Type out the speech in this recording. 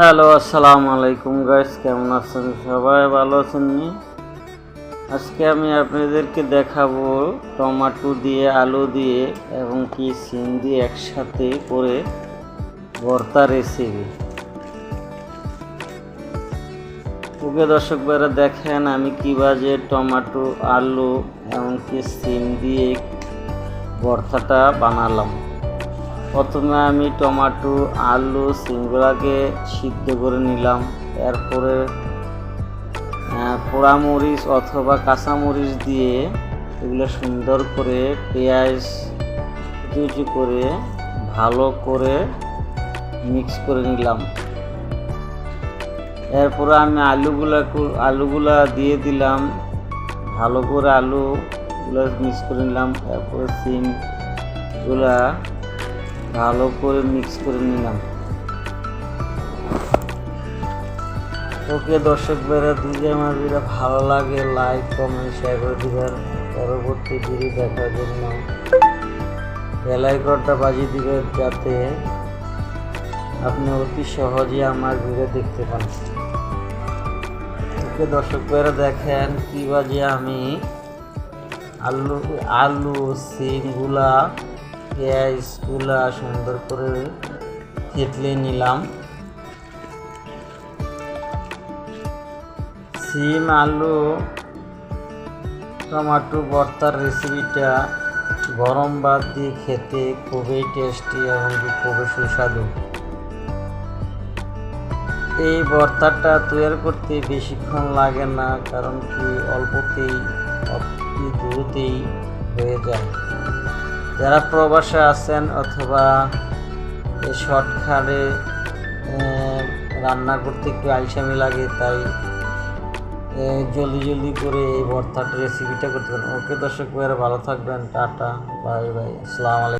Hello, আসসালামু আলাইকুম guys কেমন আছেন সবাই? ভালো আছেন নি? আজকে আমি আপনাদেরকে দেখাবো টমেটো দিয়ে, আলু দিয়ে এবং কি সিম দিয়ে একসাথে করে ভর্তা রেসিপি ওকে দর্শক ভাইরা, দেখেন আমি কীভাবে টমেটো, আলু এবং কি সিম দিয়ে ভর্তাটা বানালাম। প্রথমে আমি টমেটো, আলু সিমগুলাকে সিদ্ধ করে নিলাম। এরপরে পোড়ামরিচ অথবা কাঁচামরিচ দিয়ে এগুলো সুন্দর করে পেঁয়াজ কুচি করে ভালো করে মিক্স করে নিলাম। এরপরে আমি আলুগুলা আলুগুলা দিয়ে দিলাম। ভালো করে আলুগুলো মিক্স করে নিলাম। এরপরে সিমগুলা ভালো করে মিক্স করে নিলাম। ওকে দর্শক বেড়া দুজন আমার ভিডিও ভালো লাগে লাইক কমেন্ট শেয়ার করে দিবেন। পরবর্তী ভিডিও দেখার জন্য বেলাইকনটা বাজিয়ে দিবেন যাতে আপনি অতি সহজে আমার ভিডিও দেখতে পান। ওকে দর্শক বেড়া দেখেন কি বাজে আমি আলু আলু সিমগুলা পেঁয়াজগুলা সুন্দর করে থেতলে নিলাম। সিম, আলু, টমাটো, ভর্তার রেসিপিটা গরম ভাত দিয়ে খেতে খুবই টেস্টি এবং খুবই সুস্বাদু। এই ভর্তাটা তৈরি করতে বেশিক্ষণ লাগে না, কারণ কি অল্পতেই, অতি দ্রুতই হয়ে যায়। যারা প্রবাসে আছেন অথবা এই শর্টকাটে রান্না করতে একটু আলসামি লাগে, তাই জলদি জলদি করে এই ভর্তাটা রেসিপিটা করতে পারেন। ওকে দর্শক ভালো থাকবেন, টাটা, বাই বাই, আসসালামু আলাইকুম।